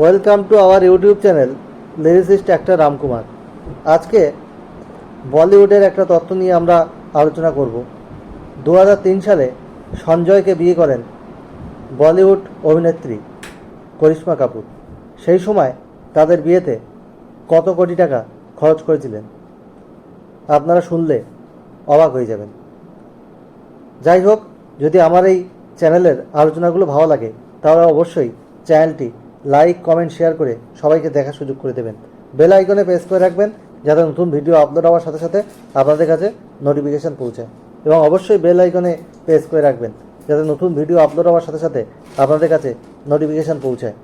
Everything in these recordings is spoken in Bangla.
Welcome to our YouTube channel lyricist actor Ramkumar আজকে বলিউডের একটা তথ্য নিয়ে আমরা আলোচনা করব। দু হাজার তিন সালে সঞ্জয়কে বিয়ে করেন বলিউড অভিনেত্রী করিশ্মা কাপুর। সেই সময় তাদের বিয়েতে কত কোটি টাকা খরচ করেছিলেন? আপনারা শুনলে অবাক হয়ে যাবেন। যাই হোক, যদি আমার এই চ্যানেলের আলোচনাগুলো ভালো লাগে, তাহলে অবশ্যই চ্যানেলটি লাইক কমেন্ট শেয়ার করে সবাইকে দেখার সুযোগ করে দেবেন। বেল আইকনে প্রেস করে রাখবেন যাতে নতুন ভিডিও আপলোড হওয়ার সাথে সাথে আপনাদের কাছে নোটিফিকেশান পৌঁছায় এবং অবশ্যই বেল আইকনে প্রেস করে রাখবেন যাতে নতুন ভিডিও আপলোড হওয়ার সাথে সাথে আপনাদের কাছে নোটিফিকেশান পৌঁছায়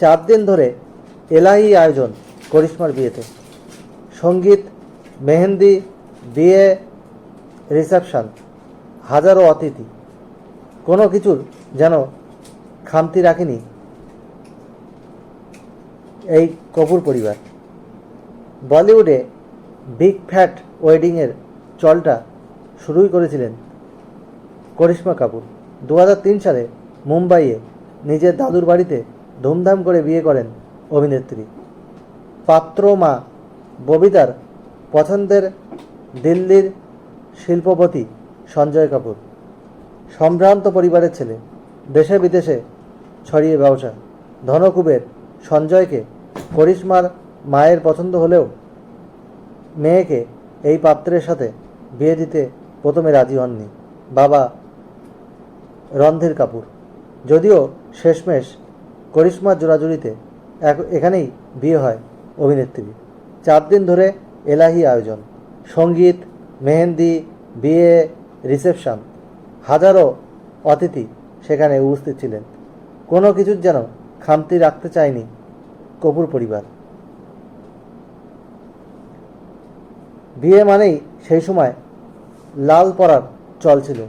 চার দিন ধরে এলাহি আয়োজন করিশ্মার বিয়েতে। সংগীত, মেহেন্দি, বিয়ে রিসেপশন হাজারো অতিথি। কোনো কিছুর যেন খামতি রাখেনি এই কপুর পরিবার। বলিউডে বিগ ফ্যাট ওয়েডিংয়ের চলটা শুরুই করেছিলেন করিশ্মা কাপুর। দু হাজার তিন সালে মুম্বাইয়ে নিজের দাদুর বাড়িতে ধুমধাম করে বিয়ে করেন অভিনেত্রী। পাত্র মা ববিতার পছন্দের দিল্লির শিল্পপতি সঞ্জয় কাপুর। সম্ভ্রান্ত পরিবারের ছেলে, দেশে বিদেশে ছড়িয়ে ব্যবসা। ধনকুবের সঞ্জয়কে করিশ্মার মায়ের পছন্দ হলেও মেয়েকে এই পাত্রের সাথে বিয়ে দিতে প্রথমে রাজি হননি। বাবা রণধীর কাপুর যদিও শেষমেশ করিশ্মার জোড়াজুড়িতে এখানেই বিয়ে হয় অভিনেত্রী। চার দিন ধরে এলাহি আয়োজন। সংগীত, মেহেন্দি, বিয়ে, রিসেপশন, হাজারো অতিথি সেখানে উপস্থিত ছিলেন। কোনো কিছুর যেন খামতি রাখতে চায়নি কপুর পরিবার। বিয়ে মানেই সেই সময় লাল পরার চল ছিল।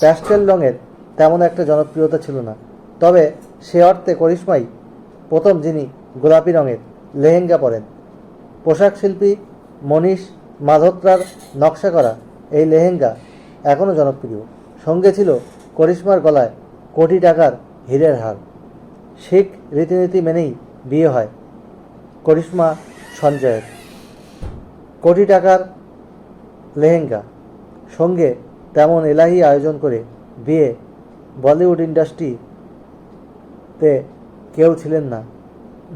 প্যাস্টেল রঙের তেমন একটা জনপ্রিয়তা ছিল না। তবে সে অর্থে করিশ্মাই প্রথম যিনি গোলাপি রঙের লেহেঙ্গা পরেন। পোশাক শিল্পী মনীষ মাধোত্রার নকশা করা এই লেহেঙ্গা এখনও জনপ্রিয়। সঙ্গে ছিল করিশ্মার গলায় কোটি টাকার হীরের হার। শিখ রীতিনীতি মেনেই বিয়ে হয়। করিশ্মা সঞ্জয়ের। কোটি টাকার লেহেঙ্গা। সঙ্গে তেমন এলাহি আয়োজন করে বিয়ে। বলিউড ইন্ডাস্ট্রিতে কেউ ছিলেন না,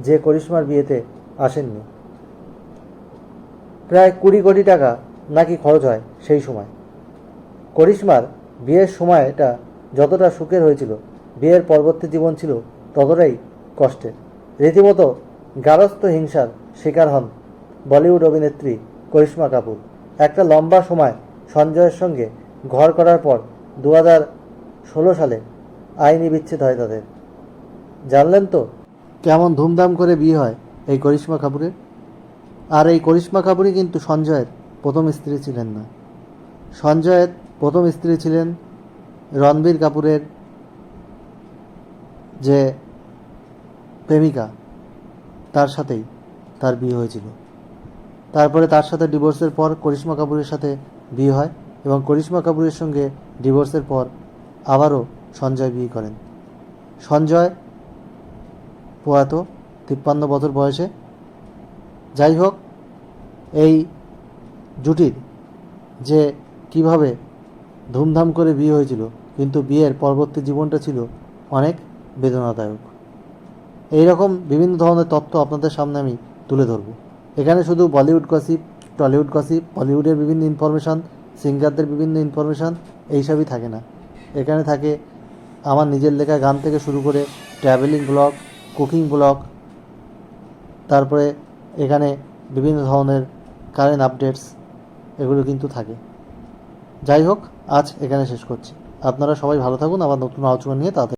যে করিশ্মার বিয়েতে আসেননি। প্রায় কুড়ি কোটি টাকা নাকি খরচ হয় সেই সময়। করিশ্মার বিয়ের সময়টা যতটা সুখের হয়েছিল, বিয়ের পরবর্তী জীবন ছিল ততটাই কষ্টের। রীতিমতো গারস্থ হিংসার শিকার হন বলিউড অভিনেত্রী করিশ্মা কাপুর। একটা লম্বা সময় সঞ্জয়ের সঙ্গে ঘর করার পর দু ষোলো সালে আইনি বিচ্ছেদ হয় তাদের। জানলেন তো কেমন ধুমধাম করে বিয়ে হয় এই করিশ্মা কাপুরের? আর এই করিশ্মা কাপুরই কিন্তু সঞ্জয়ের প্রথম স্ত্রী ছিলেন না। সঞ্জয়ের প্রথম স্ত্রী ছিলেন রণবীর কাপুরের যে প্রেমিকা তার সাথেই তার বিয়ে হয়েছিল। তারপরে তার সাথে ডিভোর্সের পর করিশ্মা কাপুরের সাথে বিয়ে হয় এবং করিশ্মা কাপুরের সঙ্গে ডিভোর্সের পর আবারও সঞ্জয় বিয়ে করেন। সঞ্জয় প্রয়াত তিপ্পান্ন বছর বয়সে। যাই হোক, এই জুটির যে কীভাবে ধুমধাম করে বিয়ে হয়েছিল, কিন্তু বিয়ের পরবর্তী জীবনটা ছিল অনেক বেদনাদায়ক। এই রকম বিভিন্ন ধরনের তথ্য আপনাদের সামনে আমি তুলে ধরব। এখানে শুধু বলিউড গসিপ টলিউড গসিপ বলিউডের বিভিন্ন ইনফরমেশান সিঙ্গারদের বিভিন্ন ইনফরমেশান এইসবই থাকে না। এখানে থাকে আমার নিজের লেখা গান থেকে শুরু করে ট্রাভেলিং ব্লগ কুকিং ব্লগ তারপরে এখানে বিভিন্ন ধরনের কারেন্ট আপডেটস এগুলো কিন্তু থাকে। যাই হোক, আজ এখানে শেষ করছি। আপনারা সবাই ভালো থাকুন, আবার নতুন আলোচনা নিয়ে তাড়াতাড়ি